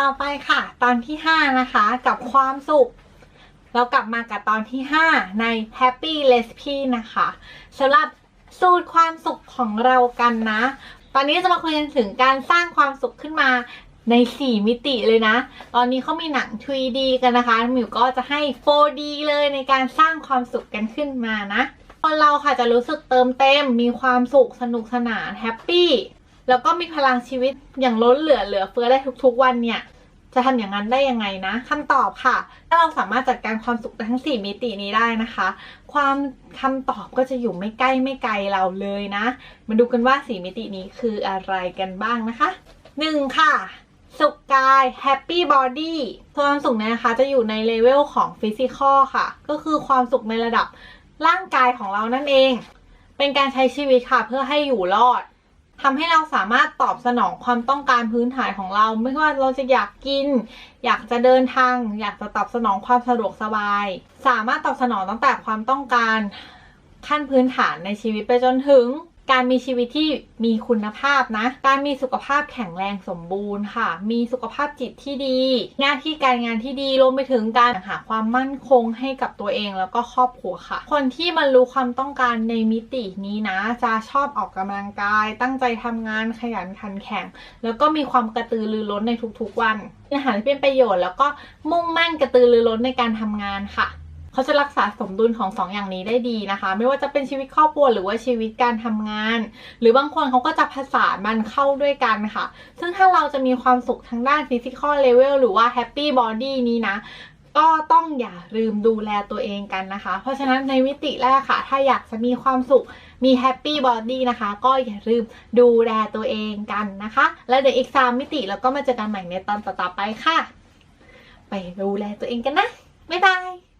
ต่อไปค่ะ ตอนที่ 5 นะคะกับความสุข เรากลับมากับตอนที่ 5 ใน Happy Recipe นะคะสำหรับสูตรความสุขของเรากันนะ ตอนนี้จะมาคุยกันถึงการสร้างความสุขขึ้นมาใน 4 มิติเลยนะ ตอนนี้เขามีหนัง 3D กันนะคะหมิวก็จะให้ 4D เลยในการสร้างความสุขกันขึ้นมานะคนเราค่ะจะรู้สึกเติมเต็มมีความสุขสนุกสนานแฮปปี้ แล้วก็มีพลังชีวิตอย่างล้นเหลือเหลือเฟือได้ทุกๆวันเนี่ย จะทำอย่างนั้นได้ยังไงนะคำตอบค่ะ ถ้าเราสามารถจัดการความสุขทั้ง 4 มิตินี้ได้นะคะ ความคำตอบก็จะอยู่ไม่ใกล้ไม่ไกลเราเลยนะ มาดูกันว่า 4 มิตินี้คืออะไรกันบ้างนะคะ 1. ค่ะสุขกาย happy body ความสุขเนี่ยนะคะจะอยู่ในเลเวลของ physical ค่ะ ก็คือความสุขในระดับร่างกายของเรานั่นเอง เป็นการใช้ชีวิตค่ะ เพื่อให้อยู่รอด ทำให้เราสามารถตอบสนองความต้องการพื้นฐานของเรา ไม่ว่าเราจะอยากกิน อยากจะเดินทาง อยากจะตอบสนองความสะดวกสบาย สามารถตอบสนองตั้งแต่ความต้องการขั้นพื้นฐานในชีวิตไปจนถึง การมีชีวิตที่มีคุณภาพนะ การมีสุขภาพแข็งแรงสมบูรณ์ค่ะ มีสุขภาพจิตที่ดี หน้าที่การงานที่ดี รวมไปถึงการหาความมั่นคงให้กับตัวเองแล้วก็ครอบครัวค่ะ คนที่บรรลุความต้องการในมิตินี้นะ จะชอบออกกำลังกาย ตั้งใจทำงานขยันขันแข็ง แล้วก็มีความกระตือรือร้นในทุกๆวันอาหารที่เป็นประโยชน์ แล้วก็มุ่งมั่นกระตือรือร้นในการทำงานค่ะ เขาจะรักษาสมดุลของสองอย่างนี้ได้ดีนะคะ ไม่ว่าจะเป็นชีวิตครอบครัวหรือว่าชีวิตการทำงาน หรือบางคนเขาก็จะผสานมันเข้าด้วยกันค่ะ ซึ่งถ้าเราจะมีความสุขทางด้าน physical level หรือว่า happy body นี้นะก็ต้องอย่าลืมดูแลตัวเองกันนะคะ เพราะฉะนั้นในมิติแรกค่ะ ถ้าอยากจะมีความสุข มี happy body นะคะ ก็อย่าลืมดูแลตัวเองกันนะคะ แล้วเดี๋ยวอีก 3 มิติเราก็มาเจอกันใหม่ในตอนต่อๆไปค่ะ ไปดูแลตัวเองกันนะ บ๊ายบาย